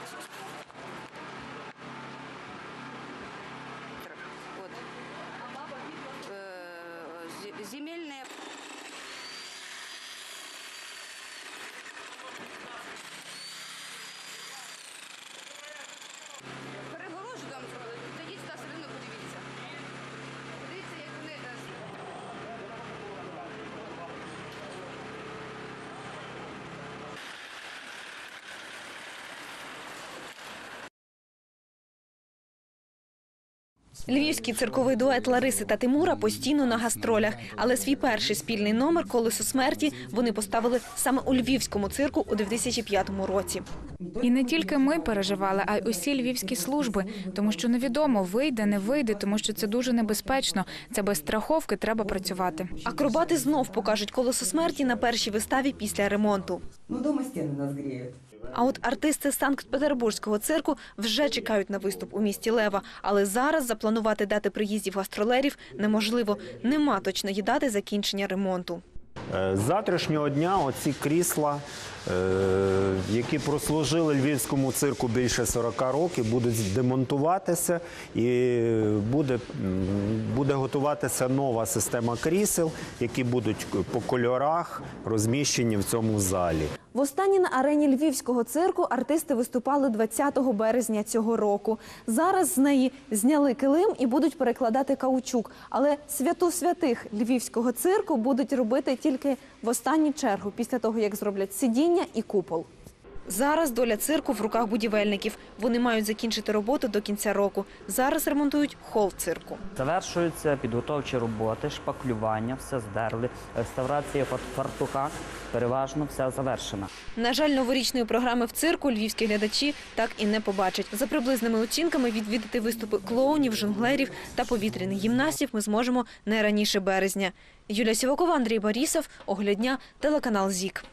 Е, От. Земельне Львівський цирковий дует Лариси та Тимура постійно на гастролях, але свій перший спільний номер колесо смерті вони поставили саме у львівському цирку у 2005 році. І не тільки ми переживали, а й усі львівські служби, тому що невідомо вийде, не вийде, тому що це дуже небезпечно. Це без страховки треба працювати. Акробати знов покажуть колесо смерті на першій виставі після ремонту. Ну, дома стены нас греют. А от артисти Санкт-Петербурзького цирку вже чекають на виступ у місті Лева. Але зараз запланувати дати приїздів гастролерів неможливо. Нема точної дати закінчення ремонту. Е, завтрашнього дня оці крісла, е, які прослужили львівському цирку більше 40 років, будуть демонтуватися і буде, буде готуватися нова система крісел, які будуть по кольорах розміщені в цьому залі. Востаннє на арені львівського цирку артисти виступали 20 березня цього року. Зараз з неї зняли килим і будуть перекладати каучук. Але святу святих львівського цирку будуть робити тільки в останню чергу, після того як зроблять сидіння і купол. Зараз доля цирку в руках будівельників. Вони мають закінчити роботу до кінця року. Зараз ремонтують хол цирку. Завершуються підготовчі роботи, шпаклювання, все здерли, реставрація фар- фартуха, переважно все завершена. На жаль, новорічної програми в цирку львівські глядачі так і не побачать. За приблизними оцінками відвідати виступи клоунів, жонглерів та повітряних гімнастів ми зможемо не раніше березня. Юлія Сівакова, Андрій Борісов, Оглядня, телеканал ЗІК.